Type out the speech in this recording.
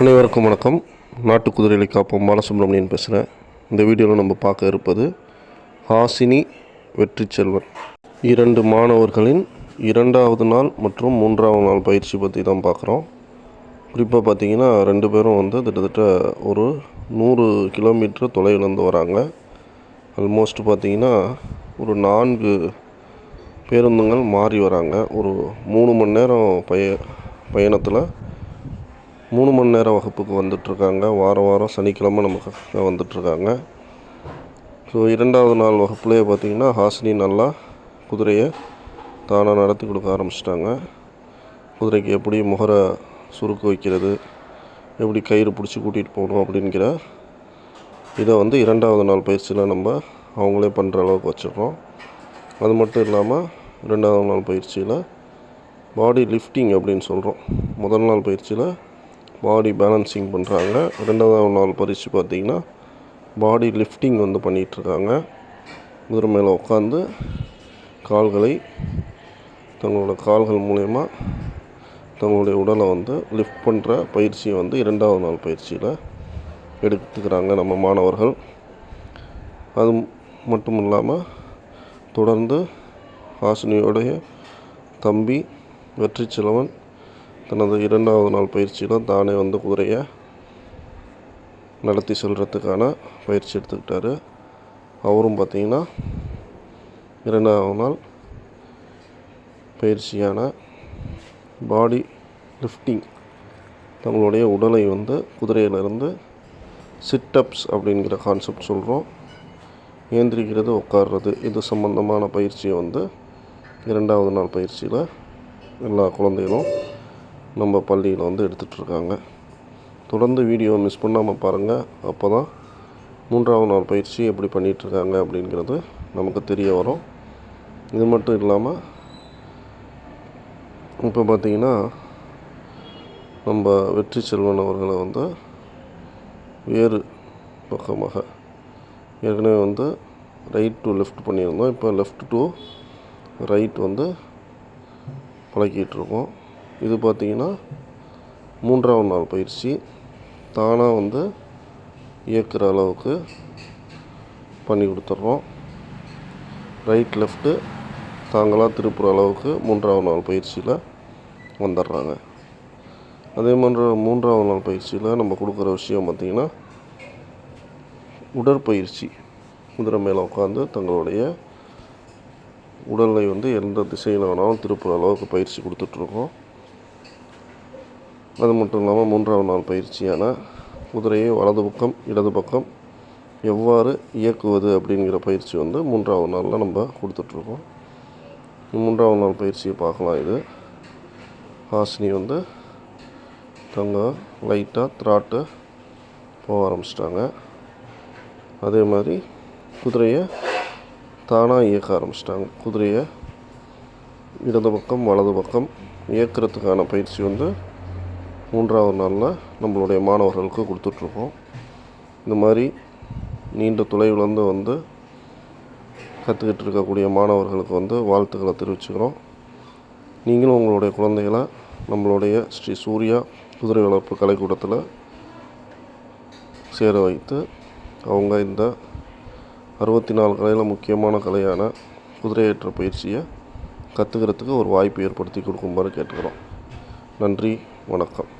அனைவருக்கும் வணக்கம். நாட்டு குதிரைகளை காப்போம். பாலசுப்ரமணியன் பேசுகிறேன் இந்த வீடியோவில் நம்ம பார்க்க இருப்பது ஹாசினி வெற்றி செல்வன் இரண்டு மாணவர்களின் இரண்டாவது நாள் மற்றும் மூன்றாவது நாள் பயிற்சி பற்றி தான் பார்க்குறோம். குறிப்பாக பார்த்தீங்கன்னா ரெண்டு பேரும் வந்து கிட்டத்தட்ட ஒரு நூறு கிலோமீட்டர் தொலைவிலேருந்து வராங்க. ஆல்மோஸ்ட் பார்த்தீங்கன்னா ஒரு நான்கு பேருந்துங்கள் மாறி வராங்க. ஒரு மூணு மணி நேரம் பய பயணத்தில் மூணு மணி நேரம் வகுப்புக்கு வந்துட்டுருக்காங்க வாரம் வாரம் சனிக்கிழமை நமக்கு வந்துட்டுருக்காங்க ஸோ இரண்டாவது நாள் வகுப்புலேயே பார்த்திங்கன்னா ஹாசினி நல்லா குதிரையை தானாக நடத்தி கொடுக்க ஆரம்பிச்சிட்டாங்க. குதிரைக்கு எப்படி முகர சுருக்கு வைக்கிறது எப்படி கயிறு பிடிச்சி கூட்டிகிட்டு போகணும் அப்படிங்கிற இதை வந்து இரண்டாவது நாள் பயிற்சியில் நம்ம அவங்களே பண்ணுற அளவுக்கு வச்சிடுறோம். அது மட்டும் இல்லாமல் ரெண்டாவது நாள் பயிற்சியில் பாடி லிஃப்டிங் அப்படின்னு சொல்கிறோம் முதல் நாள் பயிற்சியில் பாடி பேலன்சிங் பண்ணுறாங்க ரெண்டாவது நாள் பயிற்சி பார்த்திங்கன்னா பாடி லிஃப்டிங் வந்து பண்ணிகிட்ருக்காங்க குதிரை மேலே உட்காந்து கால்களை தங்களோட கால்கள் மூலயமா தங்களுடைய உடலை வந்து லிஃப்ட் பண்ணுற பயிற்சியை வந்து இரண்டாவது நாள் பயிற்சியில் எடுத்துக்கிறாங்க நம்ம மாணவர்கள். அது மட்டும் இல்லாமல் தொடர்ந்து ஹாசினியோடைய தம்பி வெற்றி தனது இரண்டாவது நாள் பயிற்சியில் தானே வந்து குதிரையை நடத்தி செல்கிறதுக்கான பயிற்சி எடுத்துக்கிட்டாரு. அவரும் பார்த்திங்கன்னா இரண்டாவது நாள் பயிற்சியான பாடி லிஃப்டிங் தங்களுடைய உடலை வந்து குதிரையிலிருந்து சிட்டப்ஸ் அப்படிங்கிற கான்செப்ட் சொல்கிறோம் ஏந்திரிக்கிறது உட்கார்றது இது சம்மந்தமான பயிற்சியை வந்து இரண்டாவது நாள் பயிற்சியில் எல்லா குழந்தைகளும் நம்ம பள்ளியில் வந்து எடுத்துகிட்ருக்காங்க. தொடர்ந்து வீடியோ மிஸ் பண்ணாமல் பாருங்கள் அப்போ தான் மூன்றாவது நாள் பயிற்சி எப்படி பண்ணிகிட்ருக்காங்க அப்படிங்கிறது நமக்கு தெரிய வரும். இது மட்டும் இல்லாமல் இப்போ பார்த்திங்கன்னா நம்ம வெற்றி செல்வன் அவர்களை வந்து வேறு பக்கமாக ஏற்கனவே வந்து ரைட் டு லெஃப்ட் பண்ணியிருந்தோம். இப்போ லெஃப்ட் டு ரைட் வந்து பழக்கிட்டுருக்கோம் இது பார்த்திங்கன்னா மூன்றாவது நாள் பயிற்சி. தானாக வந்து இயக்கிற அளவுக்கு பண்ணி கொடுத்துட்றோம் ரைட் லெஃப்ட்டு தாங்களாக திருப்புற அளவுக்கு மூன்றாவது நாள் பயிற்சியில் வந்துடுறாங்க அதே மாதிரி மூன்றாவது நாள் பயிற்சியில் நம்ம கொடுக்குற விஷயம் பார்த்திங்கன்னா உடற்பயிற்சி. குதிரை மேலே உட்காந்து தங்களுடைய உடலை வந்து எந்த திசையில் வேணாலும் திருப்புற அளவுக்கு பயிற்சி கொடுத்துட்ருக்கோம். அது மட்டும் இல்லாமல் மூன்றாவது நாள் பயிற்சியான குதிரையை வலது பக்கம் இடது பக்கம் எவ்வாறு இயக்குவது அப்படிங்கிற பயிற்சி வந்து மூன்றாவது நாளில் நம்ம கொடுத்துட்ருக்கோம் மூன்றாவது நாள் பயிற்சியை பார்க்கலாம் இது. ஹாசினி வந்து தங்க லைட்டாக த்ராட்டு போக ஆரம்பிச்சிட்டாங்க. அதே மாதிரி குதிரையை தானாக இயக்க ஆரம்பிச்சிட்டாங்க. குதிரையை இடது பக்கம் வலது பக்கம் இயக்கிறதுக்கான பயிற்சி வந்து மூன்றாவது நாளில் நம்மளுடைய மாணவர்களுக்கு கொடுத்துட்ருக்கோம். இந்த மாதிரி நீண்ட தொலைவிலேருந்து வந்து கற்றுக்கிட்டு இருக்கக்கூடிய மாணவர்களுக்கு வந்து வாழ்த்துக்களை தெரிவிச்சுக்கிறோம். நீங்களும் உங்களுடைய குழந்தைகளை நம்மளுடைய ஸ்ரீ சூர்யா குதிரை வளர்ப்பு கலைக்கூடத்தில் சேர வைத்து அவங்க இந்த அறுபத்தி நாலு கலையில் முக்கியமான கலையான குதிரையேற்ற பயிற்சியை கற்றுக்கிறதுக்கு ஒரு வாய்ப்பு ஏற்படுத்தி கொடுக்குமாறு கேட்டுக்கிறோம். நன்றி வணக்கம்.